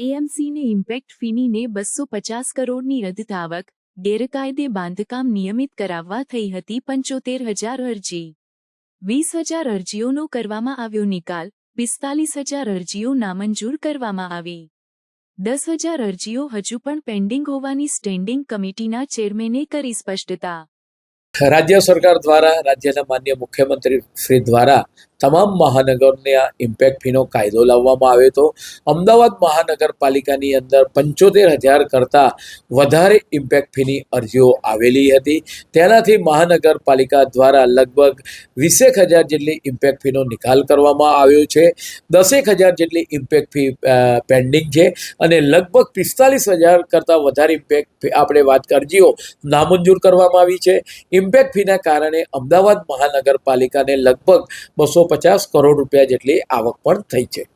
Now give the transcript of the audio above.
એજન્સીને impact ફીનીને બસો પચાસ કરોડની અધતાવક, ગેરકાયદે બાંધકામ નિયમિત કરાવવા થઈ હતી પંચોતેર હજાર અરજી. વીસ હજાર અરજીઓનો કરવામાં આવ્યો નિકાલ, પિસ્તાલીસ હજાર અરજીઓ નામંજૂર કરવામાં આવી. દસ હજાર અરજીઓ હજુ પણ પેન્ડિંગ હોવાની સ્ટેન્ડિંગ કમિટીના ચેરમેને કરી સ્પષ્ટતા. રાજ્ય સરકાર દ્વારા, રાજ્યના માન્ય મુખ્યમંત્રી શ્રી દ્વારા તમામ મહાનગરને આ ઇમ્પેક્ટ ફીનો કાયદો લાવવામાં આવ્યો હતો. અમદાવાદ મહાનગરપાલિકાની અંદર પંચોતેર હજાર કરતાં વધારે ઇમ્પેક્ટ ફીની અરજીઓ આવેલી હતી. તેનાથી મહાનગરપાલિકા દ્વારા લગભગ વીસેક હજાર જેટલી ઇમ્પેક્ટ ફીનો નિકાલ કરવામાં આવ્યો છે. દસેક હજાર જેટલી ઇમ્પેક્ટ ફી પેન્ડિંગ છે અને લગભગ પિસ્તાલીસ હજાર કરતાં વધારે ઇમ્પેક્ટ ફી આપણે વાત અરજીઓ નામંજૂર કરવામાં આવી છે. ઇમ્પેક્ટ ફીના કારણે અમદાવાદ મહાનગરપાલિકાને લગભગ બસો પચાસ કરોડ રૂપિયા જેટલી આવક પણ થઈ છે.